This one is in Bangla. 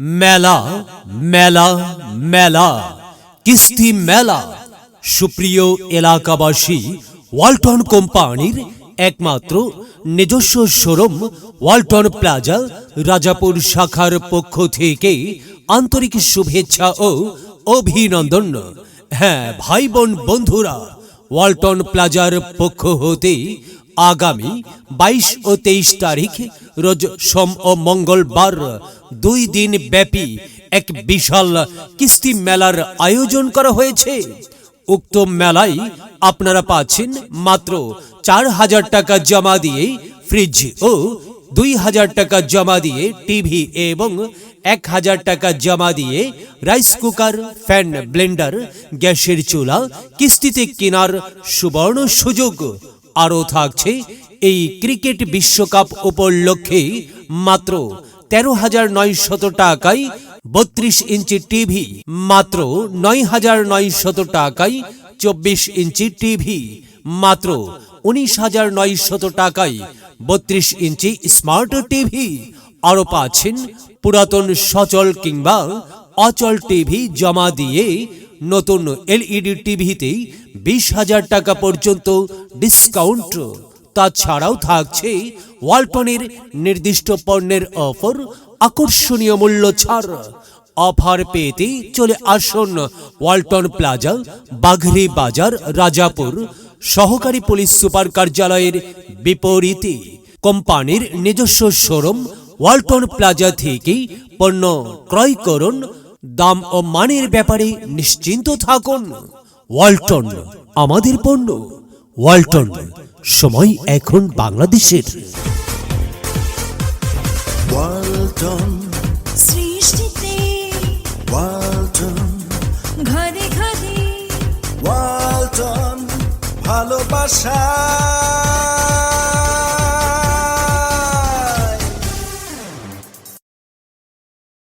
মেলা মেলা মেলা। কিস্তি মেলা। সুপ্রিয় এলাকাবাসী, ওয়ালটন কোম্পানির একমাত্র নিজস্ব শোরুম ওয়ালটন প্লাজা, রাজাপুর শাখার পক্ষ থেকে আন্তরিক শুভেচ্ছা ও অভিনন্দন। হ্যাঁ ভাই বোন বন্ধুরা, ওয়ালটন প্লাজার পক্ষ হতে আগামী বাইশ ও তেইশ তারিখ, রোজ সোম ও মঙ্গলবার দুই দিন ব্যাপী এক বিশাল কিস্তি মেলার আয়োজন করা হয়েছে। উক্ত মেলায় আপনারা পাচ্ছেন মাত্র চার হাজার টাকা জমা দিয়ে ফ্রিজ ও দুই হাজার টাকা জমা দিয়ে টিভি এবং এক হাজার টাকা জমা দিয়ে রাইস কুকার, ফ্যান ব্লেন্ডার, গ্যাসের চুলা, কিস্তিতে কেনার সুবর্ণ সুযোগ। আরও থাকছে এই ক্রিকেট বিশ্বকাপ উপলক্ষে মাত্র তেরো হাজার নয়শত টাকায় বত্রিশ ইঞ্চি টিভি, মাত্র নয় হাজার নয় শত টাকায় চব্বিশ ইঞ্চি টিভি, মাত্র উনিশ হাজার নয় শত টাকায় বত্রিশ ইঞ্চি স্মার্ট টিভি। আরও পাচ্ছেন পুরাতন সচল কিংবা অচল টিভি জমা দিয়ে নতুন এলইডি টিভিতে বিশ হাজার টাকা পর্যন্ত ডিসকাউন্ট তাছাড়াও থাকছে ওয়ালটনের নির্দিষ্ট পণ্যের অফার আকর্ষণীয় মূল্য ছাড়। অফার পেতে চলে আসুন ওয়ালটন প্লাজা বাঘরি বাজার, রাজাপুর। সহকারী পুলিশ সুপার কার্যালয়ের বিপরীতে কোম্পানির নিজস্ব শোরুম ওয়ালটন প্লাজা থেকে পণ্য ক্রয় করুন। দাম ও মানের ব্যাপারে নিশ্চিন্ত থাকুন। ওয়ালটন আমাদের পণ্য। ওয়ালটন সময় এখন বাংলাদেশের। ওয়ালটন। সৃষ্টিতে ওয়ালটন। ঘরে ঘরে ওয়ালটন ভালোবাসা।